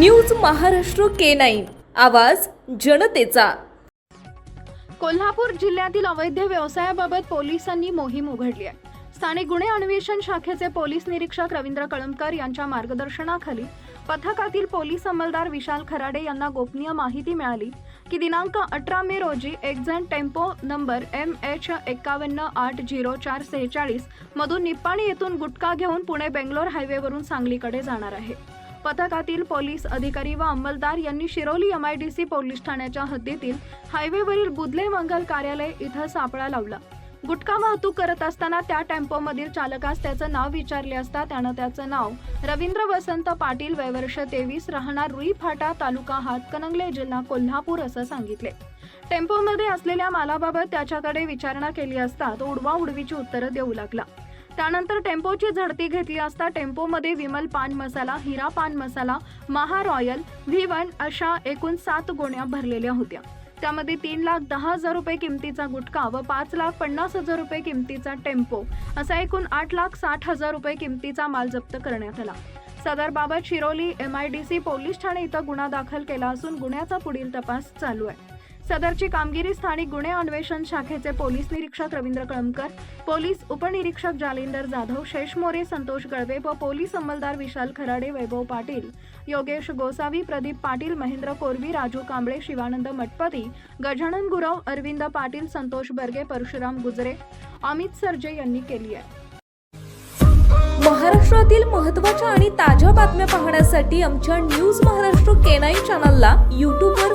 News Maharashtra K nine. आवाज जनतेचा. कोल्हापूर जिल्ह्यातील अवैध व्यवसायाबाबत पोलिसांनी मोहीम उघडली आहे. स्थानिक गुन्हे अन्वेषण शाखेचे पोलीस निरीक्षक रवींद्र कळमकर यांच्या मार्गदर्शनाखाली पथकातील पोलीस अंमलदार विशाल खराडे यांना गोपनीय माहिती मिळाली की दिनांक अठरा मे रोजी एक्झन टेम्पो नंबर एम एच एक्कावन्न आठ झिरो चार सेहेचाळीस मधून निप्पाणी येथून गुटखा घेऊन पुणे बेंगलोर हायवेवरून सांगलीकडे जाणार आहे. पथकातील पोलीस अधिकारी व अंमलदार यांनी Shiroli M I D C police ठाण्याच्या हद्दीतील हायवेवरील बुदले मंगल कार्यालय इथं सापळा लावला. गुटखा वाहतूक करत असताना त्या टेम्पोमधील चालकास त्याचं नाव विचारले असता त्यानं त्याचं नाव रवींद्र वसंत पाटील वयवर्ष तेवीस राहणार रुई फाटा तालुका हातकणंगले जिल्हा कोल्हापूर असं सांगितले. टेम्पोमध्ये असलेल्या मालाबाबत त्याच्याकडे विचारणा केली असता तो उडवा उडवीची उत्तरं देऊ लागला. त्यानंतर टेम्पोची झडती घेतली असता टेम्पोमध्ये Vimal paan masala Hira paan masala Maha royal V one अशा एकूण सात गोण्या भरलेल्या होत्या. त्यामध्ये तीन लाख दहा हजार रुपये किमतीचा गुटखा व पाच लाख पन्नास हजार रुपये किमतीचा टेम्पो असा एकूण आठ लाख साठ हजार रुपये किमतीचा माल जप्त करण्यात आला. सदरबाबत Shiroli M I D C police ठाणे इथं गुन्हा दाखल केला असून गुन्ह्याचा पुढील तपास चालू आहे. सदरची कामगिरी स्थानिक गुन्हे अन्वेषण शाखेचे पोलीस निरीक्षक रवींद्र कळमकर पोलीस उपनिरीक्षक जालिंदर जाधव शेष मोरे संतोष गळवे व पोलीस अंमलदार विशाल खराडे वैभव पाटील योगेश गोसावी प्रदीप पाटील महेंद्र कोरवी राजू कांबळे शिवानंद मठपती गजानन गुरव अरविंद पाटील संतोष बर्गे परशुराम गुजरे अमित सरजे यांनी केली आहे. महाराष्ट्रातील महत्त्वाच्या आणि ताज्या बातम्या पाहण्यासाठी आमच्या न्यूज महाराष्ट्र केनाईन चॅनलला यूट्यूबवर